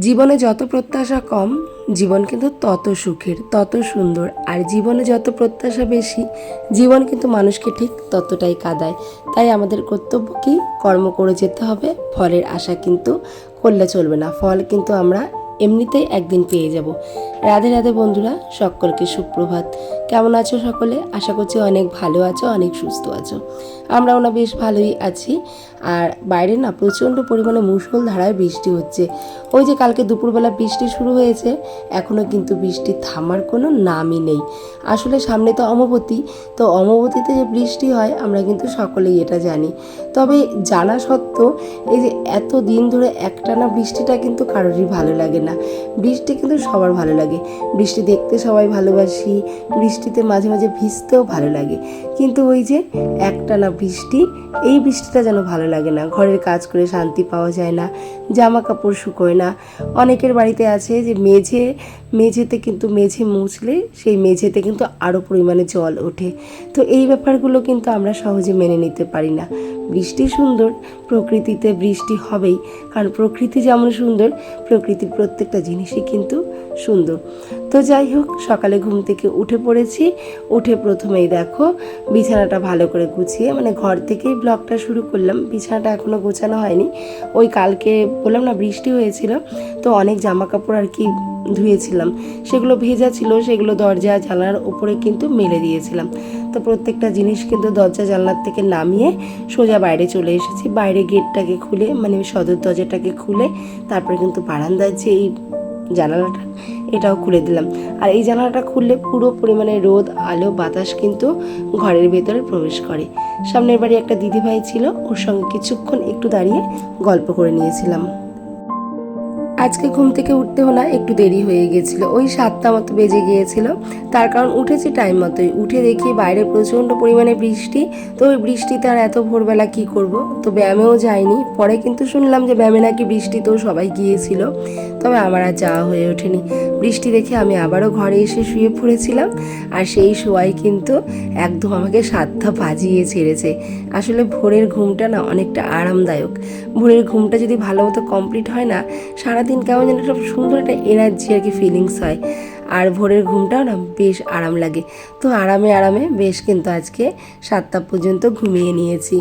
জীবনে যত প্রত্যাশা কম, জীবন কিন্তু তত সুখের, তত সুন্দর। আর জীবনে যত প্রত্যাশা বেশি, জীবন কিন্তু মানুষকে ঠিক ততটাই কাদায়। তাই আমাদের কর্তব্য কি? কর্ম করে যেতে হবে, ফলের আশা কিন্তু করলে চলবে না। ফল কিন্তু আমরা এমনিতেই একদিন পেয়ে যাব। রাধে রাধে বন্ধুরা, সকলকে সুপ্রভাত। কেমন আছো সকলে? আশা করছি অনেক ভালো আছো, অনেক সুস্থ আছো। আমরা ওনা বেশ ভালোই আছি। আর বাইরে না প্রচণ্ড পরিমাণে মুষলধারায় বৃষ্টি হচ্ছে। ওই যে কালকে দুপুরবেলা বৃষ্টি শুরু হয়েছে এখনও কিন্তু বৃষ্টি থামার কোনো নামই নেই। আসলে সামনে তো অমাবতী, তো অমাবতীতে যে বৃষ্টি হয়, আমরা কিন্তু সকলেই এটা জানি। তবে জানা সত্ত্বেও এই যে এত দিন ধরে একটানা বৃষ্টিটা কিন্তু কারোরই ভালো লাগে না। বৃষ্টি কিন্তু সবার ভালো লাগে। বৃষ্টি দেখতে সবাই ভালোবাসি, বৃষ্টিতে মাঝে মাঝে ভিজতেও ভালো লাগে। কিন্তু ওই যে একটানা বৃষ্টি, এই বৃষ্টিটা যেন ভালো লাগে না। ঘরের কাজ করে শান্তি পাওয়া যায় না জামা কাপড় শুকোয় না। অনেকের বাড়িতে আছে যে মেঝে, মেঝেতে কিন্তু মেঝে মুছলে সেই মেঝেতে কিন্তু আরও পরিমাণে জল ওঠে। তো এই ব্যাপারগুলো কিন্তু আমরা সহজে মেনে নিতে পারি না। বৃষ্টি সুন্দর, প্রকৃতিতে বৃষ্টি হবেই। কারণ প্রকৃতি যেমন সুন্দর, প্রকৃতির প্রত্যেকটা জিনিসই কিন্তু সুন্দর। তো যাই হোক, সকালে ঘুম থেকে উঠে পড়েছি। উঠে প্রথমেই দেখো, বিছানাটা ভালো করে গুছিয়ে মানে ঘর থেকেই ব্লগটা শুরু করলাম। বিছানাটা এখনও গোছানো হয়নি। ওই কালকে বললাম না, বৃষ্টি হয়েছিল, তো অনেক জামা কাপড় আর কি ধুয়েছিলাম। সেগুলো ভেজা ছিল, সেগুলো দরজা জানলার উপরে কিন্তু মেলে দিয়েছিলাম। তো প্রত্যেকটা জিনিস কিন্তু দরজা জানলার থেকে নামিয়ে সোজা বাইরে চলে এসেছি। বাইরে গেটটাকে খুলে মানে সদর দরজাটাকে খুলে, তারপরে কিন্তু বারান্দার যে এই জানালাটা এটাও খুলে দিলাম। আর এই জানালাটা খুললে পুরো পরিমাণে রোদ, আলো, বাতাস কিন্তু ঘরের ভেতরে প্রবেশ করে। সামনের বাড়ি একটা দিদিভাই ছিল, ওর সঙ্গে কিছুক্ষণ একটু দাঁড়িয়ে গল্প করে নিয়েছিলাম। আজকে ঘুম থেকে উঠতেও না একটু দেরি হয়ে গেছিল। ওই সাতটা মতো বেজে গিয়েছিল। তার কারণ উঠেছি টাইম মতোই। উঠে দেখি বাইরে প্রচণ্ড পরিমাণে বৃষ্টি। তো ওই বৃষ্টিতে আর এত ভোরবেলা কি করব? তো ব্যায়ামেও যাইনি। পরে কিন্তু শুনলাম যে ব্যায়ামে নাকি বৃষ্টিতেও সবাই গিয়েছিল। তবে আমার আর যাওয়া হয়ে ওঠেনি। বৃষ্টি দেখে আমি আবারও ঘরে এসে শুয়ে পড়েছিলাম। আর সেই শোয়াই কিন্তু একদম আমাকে সাতটা বাজিয়ে ছেড়েছে। আসলে ভোরের ঘুমটা না অনেকটা আরামদায়ক। ভোরের ঘুমটা যদি ভালো মতো কমপ্লিট হয় না, সারাদিন কেমন যেন একটা সুন্দর একটা এনার্জি আর কি ফিলিংস হয়। আর ভোরের ঘুমটাও না বেশ আরাম লাগে। তো আরামে আরামে বেশ কিন্তু আজকে সাতটা পর্যন্ত ঘুমিয়ে নিয়েছি।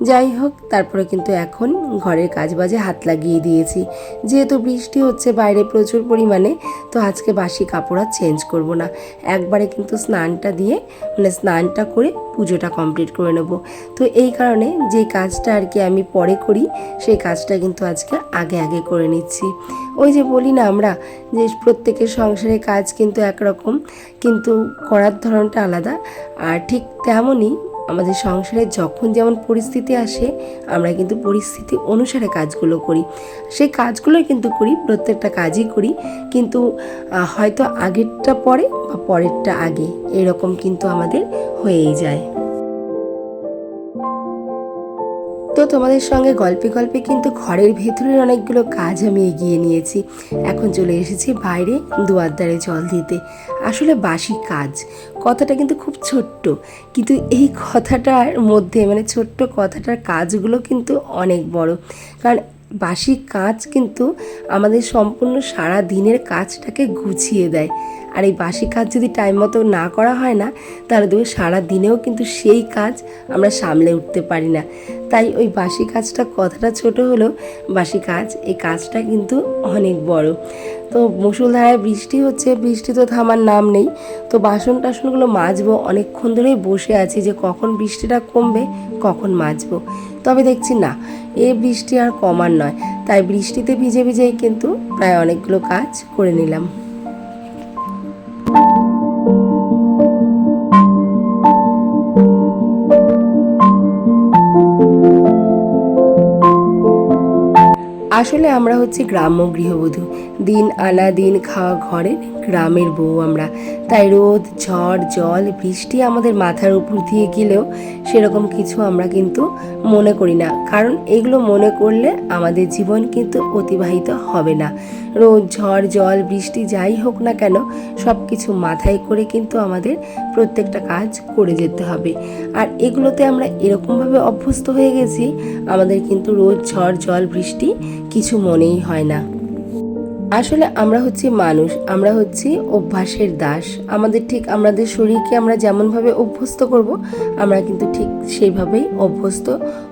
যাই হোক, তারপরে কিন্তু এখন ঘরের কাজ বাজে হাত লাগিয়ে দিয়েছি। যেহেতু বৃষ্টি হচ্ছে, বাইরে প্রচুর পরিমাণে, তো আজকে বাসি কাপড় আর চেঞ্জ করব না। একবারে কিন্তু স্নানটা দিয়ে মানে স্নানটা করে পুজোটা কমপ্লিট করে নেব। তো এই কারণে যে কাজটা আর কি আমি পরে করি, সেই কাজটা কিন্তু আজকে আগে আগে করে নিচ্ছি। ওই যে বলি না আমরা, যে প্রত্যেকের সংসারের কাজ কিন্তু একরকম, কিন্তু করার ধরনটা আলাদা। আর ঠিক তেমনই আমাদের সংসারে যখন যেমন পরিস্থিতি আসে, আমরা কিন্তু পরিস্থিতি অনুসারে কাজগুলো করি। সেই কাজগুলোই কিন্তু করি, প্রত্যেকটা কাজই করি। কিন্তু হয়তো আগেরটা পরে বা পরেরটা আগে, এরকম কিন্তু আমাদের হয়েই যায়। তো তোমাদের সঙ্গে গল্পে গল্পে কিন্তু ঘরের ভেতরের অনেকগুলো কাজ আমি এগিয়ে নিয়েছি। এখন চলে এসেছি বাইরে দুয়ার দ্বারে জল দিতে। আসলে বাসি কাজ। কথাটা কিন্তু খুব ছোট্ট। কিন্তু এই কথাটার মধ্যে মানে ছোট্ট কথাটার কাজগুলো কিন্তু অনেক বড়। কারণ বাসি কাজ কিন্তু আমাদের সম্পূর্ণ সারা দিনের কাজটাকে গুছিয়ে দেয়। আর এই বাসি কাজ যদি টাইম মতো না করা হয় না, তাহলে দেখবে সারা দিনেও কিন্তু সেই কাজ আমরা সামলে উঠতে পারি না। তাই ওই বাসি কাজটা কথাটা ছোট হলেও বাসি কাজ এই কাজটা কিন্তু অনেক বড়। তো মুসুলধারায় বৃষ্টি হচ্ছে, বৃষ্টি তো থামার নাম নেই। তো বাসন টাসনগুলো মাজবো, অনেকক্ষণ ধরেই বসে আছি যে কখন বৃষ্টিটা কমবে, কখন মাজবো। তবে দেখছি না, এ বৃষ্টি আর কমার নয়। তাই বৃষ্টিতে ভিজে ভিজেই কিন্তু প্রায় অনেকগুলো কাজ করে নিলাম। আসলে আমরা হচ্ছে গ্রাম্য গৃহবধূ। দিন আনা দিন খাওয়া ঘরের গ্রামের বউ আমরা। তাই রোদ, ঝড়, জল, বৃষ্টি আমাদের মাথার উপর দিয়ে গেলেও সেরকম কিছু আমরা কিন্তু মনে করি না। কারণ এগুলো মনে করলে আমাদের জীবন কিন্তু অতিবাহিত হবে না। রোদ, ঝড়, জল, বৃষ্টি যাই হোক না কেন সব কিছু মাথায় করে কিন্তু আমাদের প্রত্যেকটা কাজ করে যেতে হবে। আর এগুলোতে আমরা এরকমভাবে অভ্যস্ত হয়ে গেছি, আমাদের কিন্তু রোদ, ঝড়, জল, বৃষ্টি কিছু মনেই হয় না। আসলে আমরা হচ্ছি মানুষ, আমরা হচ্ছি অভ্যাসের দাস। আমাদের ঠিক আমাদের শরীরকে আমরা যেমনভাবে অভ্যস্ত করব, আমরা কিন্তু ঠিক সেইভাবেই অভ্যস্ত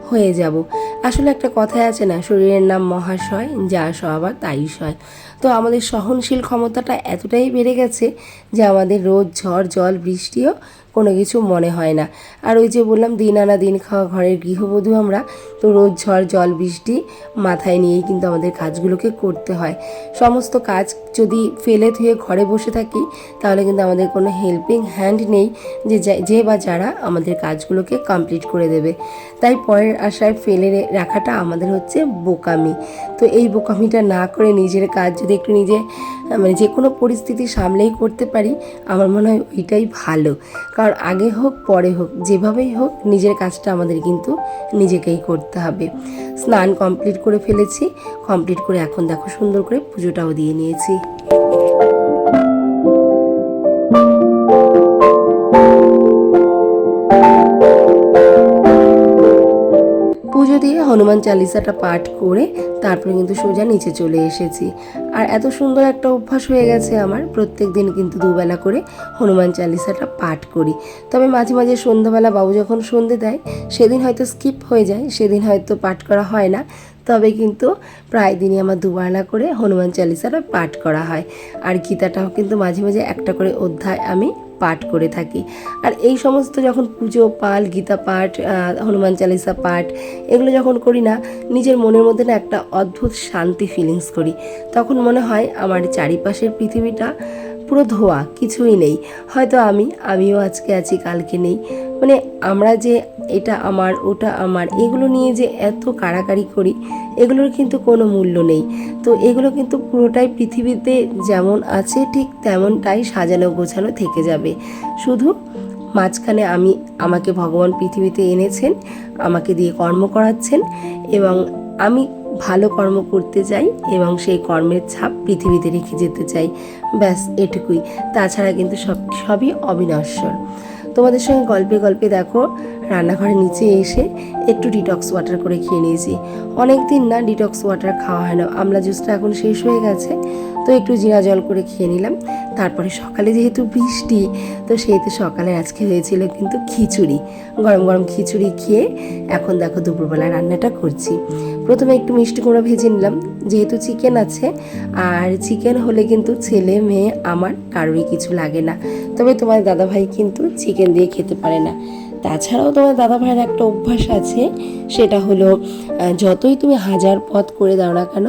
হয়ে যাব। আসলে একটা কথাই আছে না, শরীরের নাম মহাশয়, যা সবার তাই সয়। তো আমাদের সহনশীল ক্ষমতাটা এতটাই বেড়ে গেছে যে আমাদের রোদ, ঝড়, জল, বৃষ্টিও কোনো কিছু মনে হয় না। আর ওই যে বললাম দিন আনা দিন খাওয়া ঘরের গৃহবধূ আমরা, তো রোদ ঝড়, জল, বৃষ্টি মাথায় নিয়েই কিন্তু আমাদের কাজগুলোকে করতে হয়। সমস্ত কাজ যদি ফেলে ধুয়ে ঘরে বসে থাকি, তাহলে কিন্তু আমাদের কোনো হেল্পিং হ্যান্ড নেই যে যে বা যারা আমাদের কাজগুলোকে কমপ্লিট করে দেবে। তাই পরের আশায় ফেলে রাখাটা আমাদের হচ্ছে বোকামি। তো এই বোকামিটা না করে নিজের কাজ যদি একটু নিজে মানে যে কোনো পরিস্থিতি সামলেই করতে পারি, আমার মনে হয় ওইটাই ভালো। কারণ আগে হোক, পরে হোক, যেভাবেই হোক, নিজের কাজটা আমাদের কিন্তু নিজেকেই করতে হবে। স্নান কমপ্লিট করে ফেলেছি কমপ্লিট করে এখন দেখো সুন্দর করে পুজোটাও দিয়ে নিয়েছি। পুজো দিয়ে হনুমান চালিসাটা পাঠ করে তারপরে কিন্তু সোজা নিচে চলে এসেছি। আর এত সুন্দর একটা অভ্যাস হয়ে গেছে আমার, প্রত্যেক দিন কিন্তু দুবেলা করে হনুমান চালিসাটা পাঠ করি। তবে মাঝে মাঝে সন্ধ্যাবেলা বাবু যখন সন্ধে দেয়, সেদিন হয়তো স্কিপ হয়ে যায়, সেদিন হয়তো পাঠ করা হয় না। তবে কিন্তু প্রায় দিনই আমার দুবেলা করে হনুমান চালিসাটা পাঠ করা হয়। আর গীতাটাও কিন্তু মাঝে মাঝে একটা করে অধ্যায় আমি পাঠ করে থাকি। আর এই সমস্ত যখন পুজো পাল গীতা পাঠ হনুমান চালিসা পাঠ এগুলো যখন করি না, নিজের মনের মধ্যে না একটা অদ্ভুত শান্তি ফিলিংস করি। তখন মনে হয় আমার চারিপাশের পৃথিবীটা পুরো ধোয়া, কিছুই নেই। হয়তো আমি, আমিও আজকে আছি, কালকে নেই। মানে আমরা যে এটা আমার, ওটা আমার, এগুলো নিয়ে যে এত কাড়াকাড়ি করি, এগুলোর কিন্তু কোনো মূল্য নেই। তো এগুলো কিন্তু পুরোটাই পৃথিবীতে যেমন আছে, ঠিক তেমনটাই সাজানো, গোছানো থেকে যাবে। শুধু মাঝখানে আমি, আমাকে ভগবান পৃথিবীতে এনেছেন, আমাকে দিয়ে কর্ম করাচ্ছেন, এবং আমি ভালো কর্ম করতে চাই এবং সেই কর্মের ছাপ পৃথিবীতে রেখে যেতে চাই। ব্যাস, এটুকুই। তাছাড়া কিন্তু সব, সবই অবিনশ্বর। তোমাদের সঙ্গে গল্পে গল্পে দেখো রান্নাঘরের নিচে এসে একটু ডিটক্স ওয়াটার করে খেয়ে নিয়েছি। অনেক দিন না ডিটক্স ওয়াটার খাওয়া হয় না। আমলা জুসটা এখন শেষ হয়ে গেছে, তো একটু জিরা জল করে খেয়ে নিলাম। তারপরে সকালে যেহেতু বৃষ্টি, তো সেহেতু সকালে আজকে হয়েছিল কিন্তু খিচুড়ি। গরম গরম খিচুড়ি খেয়ে এখন দেখো দুপুরবেলা রান্নাটা করছি। প্রথমে একটু মিষ্টি কুমড়ো ভেজে নিলাম, যেহেতু চিকেন আছে, আর চিকেন হলে কিন্তু ছেলে মেয়ে আমার কারোরই কিছু লাগে না। তবে তোমার দাদাভাই কিন্তু চিকেন দিয়ে খেতে পারে না। তাছাড়াও তোমার দাদা ভাইয়ের একটা অভ্যাস আছে, সেটা হলো যতই তুমি হাজার পথ করে দাও না কেন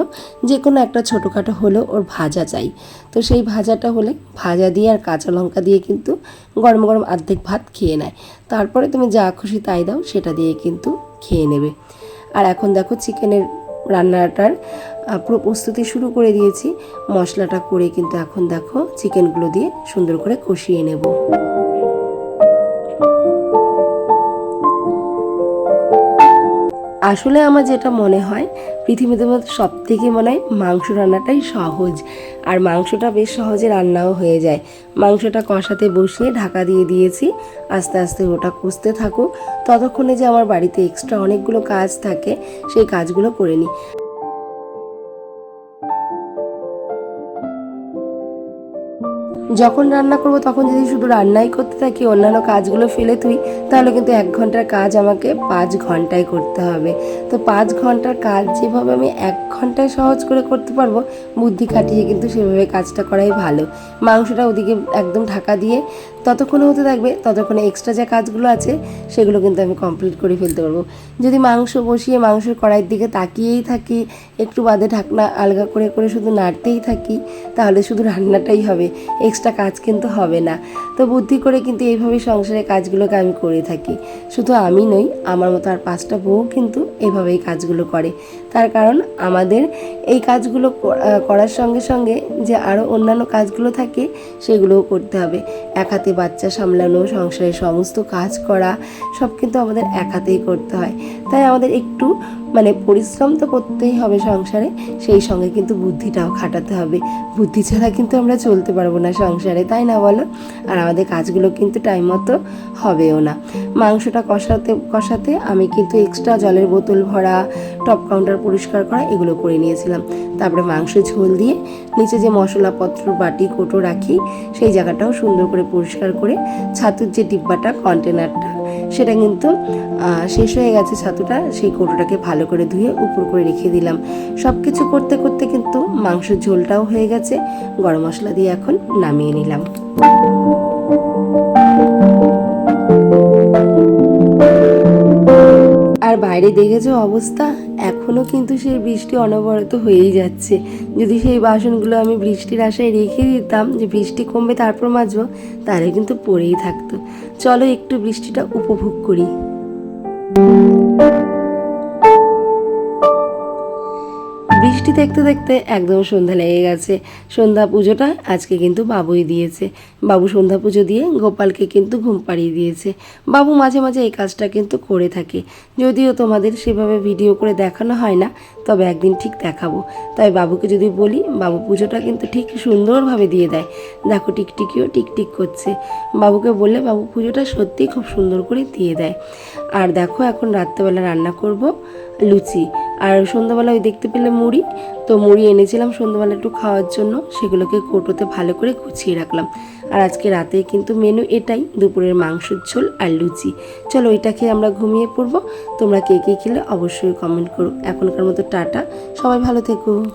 যে কোনো একটা ছোটোখাটো হলেও ওর ভাজা চাই। তো সেই ভাজাটা হলে ভাজা দিয়ে আর কাঁচা লঙ্কা দিয়ে কিন্তু গরম গরম অর্ধেক ভাত খেয়ে নেয়। তারপরে তুমি যা খুশি তাই দাও, সেটা দিয়ে কিন্তু খেয়ে নেবে। আর এখন দেখো চিকেনের রান্নাটার পুরো প্রস্তুতি শুরু করে দিয়েছি। মশলাটা করে কিন্তু এখন দেখো চিকেনগুলো দিয়ে সুন্দর করে কষিয়ে নেব। আসলে আমার যেটা মনে হয়, পৃথিবীতে সব থেকে মনে হয় মাংস রান্নাটাই সহজ। আর মাংসটা বেশ সহজে রান্নাও হয়ে যায়। মাংসটা কষাতে বসিয়ে ঢাকা দিয়ে দিয়েছি, আস্তে আস্তে ওটা কষতে থাকুক। ততক্ষণে যে আমার বাড়িতে এক্সট্রা অনেকগুলো কাজ থাকে, সেই কাজগুলো করে নিই। যখন রান্না করব, তখন যদি শুধু রান্নাই করতে থাকি, অন্যান্য কাজগুলো ফেলে তুই, তাহলে কিন্তু এক ঘণ্টার কাজ আমাকে পাঁচ ঘন্টায় করতে হবে। তো পাঁচ ঘণ্টার কাজ যেভাবে আমি এক ঘন্টায় সহজ করে করতে পারব, বুদ্ধি খাটিয়ে কিন্তু সেভাবে কাজটা করাই ভালো। মাংসটা ওদিকে একদম ঢাকা দিয়ে ততক্ষণে হতে থাকবে, ততক্ষণে এক্সট্রা যে কাজগুলো আছে, সেগুলো কিন্তু আমি কমপ্লিট করে ফেলতে পারব। যদি মাংস বসিয়ে মাংসের কড়াইয়ের দিকে তাকিয়েই থাকি, একটু বাদে ঢাকনা আলগা করে করে শুধু নাড়তেই থাকি, তাহলে শুধু রান্নাটাই হবে। এক্সট্রা কাজ কিন্তু হবে না। তো বুদ্ধি করে কিন্তু এইভাবে সংসারের কাজগুলোকে আমি করে থাকি। শুধু আমি নই, আমার মতো আর পাঁচটা বউ কিন্তু এভাবেই কাজগুলো করে। তার কারণ আমাদের এই কাজগুলো করার সঙ্গে সঙ্গে যে আরও অন্যান্য কাজগুলো থাকে, সেগুলোও করতে হবে। এক হাতে বাচ্চা সামলানো, সংসারের সমস্ত কাজ করা, সব কিন্তু আমাদের এক হাতেই করতে হয়। তাই আমাদের একটু মানে পরিশ্রম তো করতেই হবে সংসারে, সেই সঙ্গে কিন্তু বুদ্ধিটাও খাটাতে হবে। বুদ্ধি ছাড়া কিন্তু আমরা চলতে পারব না সংসারে, তাই না বলো? আর আমাদের কাজগুলো কিন্তু টাইম মতো হবেও না। মাংসটা কষাতে কষাতে আমি কিন্তু এক্সট্রা জলের বোতল ভরা টপ কাউন্টার পরিষ্কার করা এগুলো করে নিয়েছিলাম। তারপরে মাংস ঝোল দিয়ে নিচে যে মশলাপত্র, বাটি, কোটো রাখি, সেই জায়গাটাও সুন্দর করে পরিষ্কার করে ছাতুর যে ডিব্বাটা কন্টেনারটা সেটা কিন্তু শেষ হয়ে গেছে ছাতুটা, সেই কৌটোটাকে ভালো করে ধুয়ে উপর করে রেখে দিলাম। সব কিছু করতে করতে কিন্তু মাংসের ঝোলটাও হয়ে গেছে, গরম মশলা দিয়ে এখন নামিয়ে নিলাম। আর বাইরে দেখেছ অবস্থা? এখনও কিন্তু সেই বৃষ্টি অনবরত হয়েই যাচ্ছে। যদি সেই বাসনগুলো আমি বৃষ্টির আশায় রেখে দিতাম, যে বৃষ্টি কমবে তারপর মাজবো তাহলে কিন্তু পড়েই থাকতো। চলো একটু বৃষ্টিটা উপভোগ করি। বৃষ্টি দেখতে দেখতে একদম সন্ধ্যা লেগে গেছে। সন্ধ্যা পুজোটা আজকে কিন্তু বাবুই দিয়েছে। বাবু সন্ধ্যা পুজো দিয়ে গোপালকে কিন্তু ঘুম পাড়িয়ে দিয়েছে। বাবু মাঝে মাঝে এই কাজটা কিন্তু করে থাকে। যদিও তোমাদের সেভাবে ভিডিও করে দেখানো হয় না, তবে একদিন ঠিক দেখাবো। তাই বাবুকে যদি বলি, বাবু পুজোটা কিন্তু ঠিক সুন্দরভাবে দিয়ে দেয়। দেখো টিকটিকিও টিকটিক করছে। বাবুকে বললে বাবু পুজোটা সত্যিই খুব সুন্দর করে দিয়ে দেয়। আর দেখো এখন রাত্রেবেলা রান্না করব লুচি। আর সন্ধ্যাবেলা ওই দেখতে পেলে মুড়ি। তো মুড়ি এনেছিলাম সন্ধ্যাবেলা একটু খাওয়ার জন্য। সেগুলোকে কোটোতে ভালো করে গুছিয়ে রাখলাম। আর আজকে রাতে কিন্তু মেনু এটাই, দুপুরের মাংসের ঝোল আর লুচি। চলো ওইটা খেয়ে আমরা ঘুমিয়ে পড়ব। তোমরা কে কে খেলে অবশ্যই কমেন্ট করো। এখনকার মতো টাটা। সবাই ভালো থেকো।